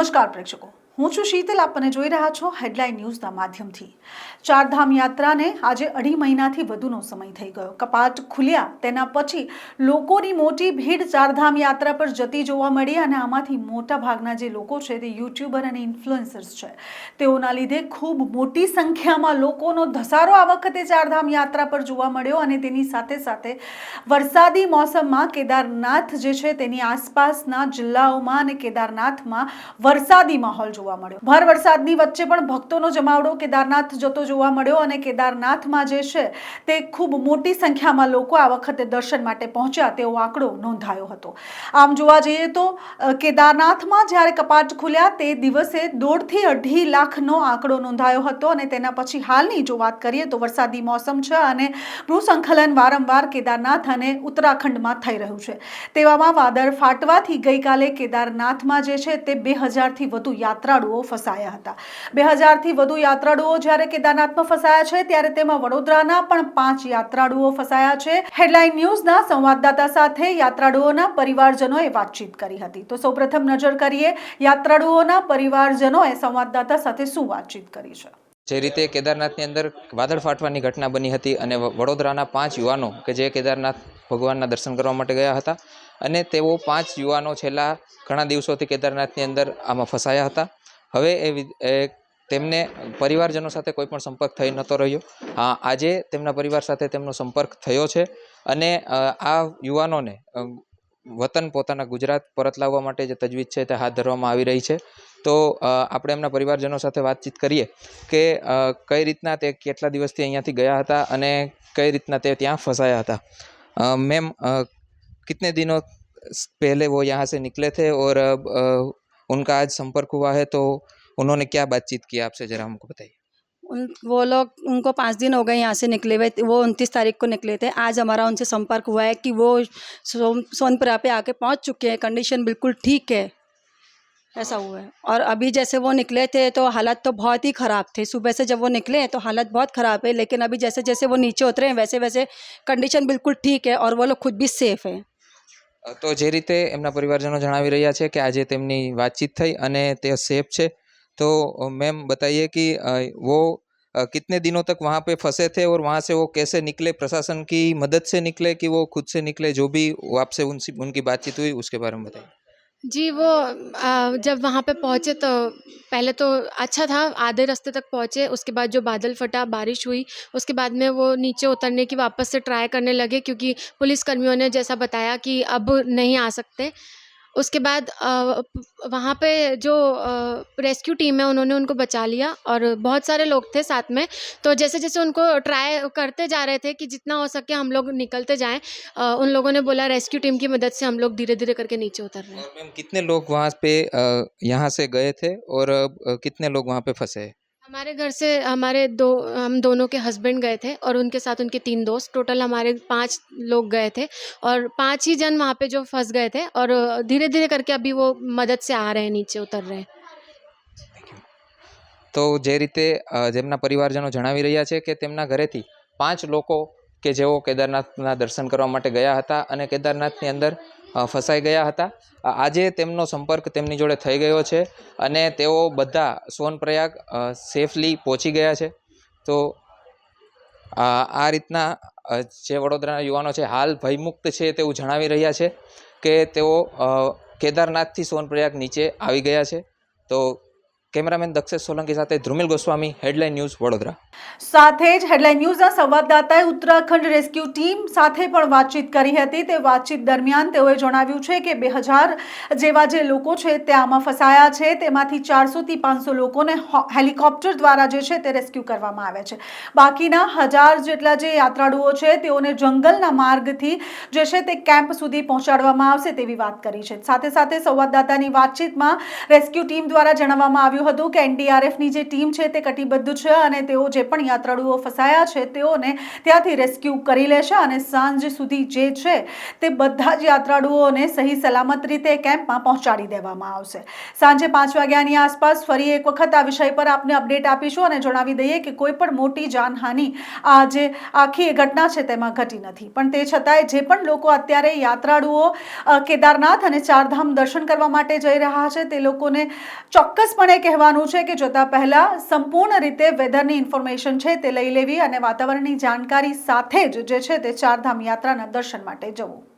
નમસ્કાર પ્રેક્ષકો. હું છું શીતલ આપને જોઈ રહ્યા છો હેડલાઇન ન્યૂઝના માધ્યમથી. ચારધામ યાત્રાને આજે અઢી મહિનાથી વધુનો સમય થઈ ગયો. કપાટ ખુલ્યા, તેના પછી લોકોની મોટી ભીડ ચારધામ યાત્રા પર જતી જોવા મળી અને આમાંથી મોટા ભાગના જે લોકો છે તે યુટ્યુબર અને ઇન્ફ્લુએન્સર્સ છે. તેઓના લીધે ખૂબ મોટી સંખ્યામાં લોકોનો ધસારો આ વખતે ચારધામ યાત્રા પર જોવા મળ્યો અને તેની સાથે સાથે વરસાદી મોસમમાં કેદારનાથ જે છે તેની આસપાસના જિલ્લાઓમાં અને કેદારનાથમાં વરસાદી માહોલ જોવા મળ્યો. ભાર વરસાદની વચ્ચે પણ ભક્તોનો જમાવડો કેદારનાથ જતો જોવા મળ્યો અને કેદારનાથમાં જે છે તે ખૂબ મોટી સંખ્યામાં લોકો આ વખતે દર્શન માટે પહોંચ્યા, તેવો આંકડો નોંધાયો હતો. આમ જોવા જઈએ તો કેદારનાથમાં જ્યારે કપાટ ખુલ્યા તે દિવસે દોઢથી અઢી લાખનો આંકડો નોંધાયો હતો અને તેના પછી હાલની જો વાત કરીએ તો વરસાદી મોસમ છે અને ભૂસંખલન વારંવાર કેદારનાથ અને ઉત્તરાખંડમાં થઈ રહ્યું છે. તેવામાં વાદળ ફાટવાથી ગઈકાલે કેદારનાથમાં જે છે તે બે હજારથી વધુ યાત્રાળુઓ ફસાયા હતા. બે હજારથી વધુ યાત્રાળુઓ જ્યારે કેદારનાથમાં ફસાયા છે, ત્યારે તેમાં વડોદરાના પણ પાંચ યાત્રાળુઓ ફસાયા છે. હેડલાઇન ન્યૂઝના સંવાદદાતા સાથે યાત્રાળુઓના પરિવારજનોએ વાતચીત કરી હતી. તો સૌપ્રથમ નજર કરીએ યાત્રાળુઓના પરિવારજનોએ સંવાદદાતા સાથે શું વાતચીત કરી છે? જે રીતે કેદારનાથની અંદર વાદળ ફાટવાની ઘટના બની હતી અને વડોદરાના પાંચ યુવાનો કે જે કેદારનાથ ભગવાનના દર્શન કરવા માટે ગયા હતા અને તેઓ પાંચ યુવાનો છેલ્લા ઘણા દિવસોથી કેદારનાથની અંદર આમાં ફસાયા હતા. હવે એ તેમને પરિવારજનો સાથે કોઈ પણ સંપર્ક થઈ નહોતો રહ્યો. આજે તેમના પરિવાર સાથે તેમનો સંપર્ક થયો છે અને આ યુવાનોને વતન પોતાના ગુજરાત પરત લાવવા માટે જે તજવીજ છે તે હાથ ધરવામાં આવી રહી છે. તો આપણે એમના પરિવારજનો સાથે વાતચીત કરીએ કે કઈ રીતના તે કેટલા દિવસથી અહીંયાથી ગયા હતા અને કઈ રીતના તે ત્યાં ફસાયા હતા. મેમ કિતને દિનો પહેલે વો યહાં સે નિકલે થે ઓર उनका आज संपर्क हुआ है तो उन्होंने क्या बातचीत की आपसे, जरा हमको बताइए। उन, वो लोग, उनको पाँच दिन हो गए यहाँ से निकले हुए, वो उनतीस तारीख को निकले थे। आज हमारा उनसे संपर्क हुआ है कि वो सोन सोनपुरा पे आके पहुँच चुके हैं, कंडीशन बिल्कुल ठीक है, ऐसा हुआ है। और अभी जैसे वो निकले थे तो हालत तो बहुत ही ख़राब थे। सुबह से जब वो निकले हैं तो हालत बहुत ख़राब है, लेकिन अभी जैसे जैसे वो नीचे उतरे हैं वैसे वैसे कंडीशन बिल्कुल ठीक है, और वो लोग खुद भी सेफ़ हैं। તો જે રીતે એમના પરિવારજનો જણાવી રહ્યા છે કે આજે તેમની વાતચીત થઈ અને તે સેફ છે તો मैम बताइए कि अ, वो अ, कितने दिनों तक वहाँ पे फंसे थे और वहाँ से वो कैसे निकले प्रशासन की मदद से निकले कि वो खुद से निकले जो भी वो आपसे उनसे उनकी बातचीत हुई उसके बारे में बताइए जी, वो जब वहाँ पे पहुँचे तो पहले तो अच्छा था, आधे रास्ते तक पहुँचे, उसके बाद जो बादल फटा, बारिश हुई, उसके बाद में वो नीचे उतरने की वापस से ट्राई करने लगे क्योंकि पुलिस कर्मियों ने जैसा बताया कि अब नहीं आ सकते। उसके बाद वहाँ पे जो रेस्क्यू टीम है, उन्होंने उनको बचा लिया और बहुत सारे लोग थे साथ में। तो जैसे जैसे उनको ट्राई करते जा रहे थे कि जितना हो सके हम लोग निकलते जाएँ उन लोगों ने बोला, रेस्क्यू टीम की मदद से हम लोग धीरे धीरे करके नीचे उतर रहे हैं। मैम, कितने लोग वहाँ पे यहाँ से गए थे और कितने लोग वहाँ पे फंसे? हमारे घर से हमारे दो हम दोनों के हस्बैंड गए थे और उनके साथ उनके तीन दोस्त टोटल हमारे पांच लोग गए थे और पांच ही जन वहाँ पे जो फंस गए थे और धीरे धीरे करके अभी वो मदद से आ रहे हैं नीचे उतर रहे हैं તો જે રીતે અ, જેમના પરિવારજનો જણાવી રહ્યા છે કે તેમના ઘરેથી પાંચ લોકો કે જેઓ કેદારનાથના દર્શન કરવા માટે ગયા હતા અને કેદારનાથની અંદર અ, ફસાઈ ગયા હતા. આજે તેમનો સંપર્ક તેમની જોડે થઈ ગયો છે અને તેઓ બધા સોનપ્રયાગ સેફલી પહોંચી ગયા છે. તો આ રીતના જે વડોદરાના યુવાનો છે, હાલ ભયમુક્ત છે તેવું જણાવી રહ્યા છે કે તેઓ કેદારનાથથી સોનપ્રયાગ નીચે આવી ગયા છે. તો કેમેરામેન દક્ષેશ સોલંકી સાથે ધ્રુમિલ ગોસ્વામી, હેડલાઇન ન્યૂઝ વડોદરા. સાથે જ હેડલાઇન ન્યૂઝના સંવાદદાતાએ ઉત્તરાખંડ રેસ્ક્યુ ટીમ સાથે પણ વાતચીત કરી હતી. તે વાતચીત દરમિયાન તેઓએ જણાવ્યું છે કે બે હજાર જેવા જે લોકો છે તે આમાં ફસાયા છે. તેમાંથી ચારસોથી પાંચસો લોકોને હેલિકોપ્ટર દ્વારા જે છે તે રેસ્ક્યુ કરવામાં આવ્યા છે. બાકીના હજાર જેટલા જે યાત્રાળુઓ છે તેઓને જંગલના માર્ગથી જે છે તે કેમ્પ સુધી પહોંચાડવામાં આવશે તેવી વાત કરી છે. સાથે સાથે સંવાદદાતાની વાતચીતમાં રેસ્ક્યુ ટીમ દ્વારા જણાવવામાં આવ્યું જણાવ્યું હતું કે એનડીઆરએફની જે ટીમ છે તે કટિબદ્ધ છે અને તેઓ જે પણ યાત્રાળુઓ ફસાયા છે, તેઓને ત્યાંથી રેસ્ક્યુ કરી લેશે અને સાંજ સુધી જે છે તે બધા જ યાત્રાળુઓને સહી સલામત રીતે કેમ્પમાં પહોંચાડી દેવામાં આવશે. સાંજે પાંચ વાગ્યાની આસપાસ ફરી એક વખત આ વિષય પર આપને અપડેટ આપીશું અને જણાવી દઈએ કે કોઈ પણ મોટી જાનહાનિ આ જે આખી ઘટના છે તેમાં ઘટી નથી. પણ તે છતાંય જે પણ લોકો અત્યારે યાત્રાળુઓ કેદારનાથ અને ચારધામ દર્શન કરવા માટે જઈ રહ્યા છે, તે લોકોને ચોક્કસપણે કહેવાનું છે કે જતા પહેલા સંપૂર્ણ રીતે વેધરની ઇન્ફોર્મેશન છે તે લઈ લેવી અને વાતાવરણની જાણકારી સાથે જ જે છે તે ચારધામ યાત્રાના દર્શન માટે જવું.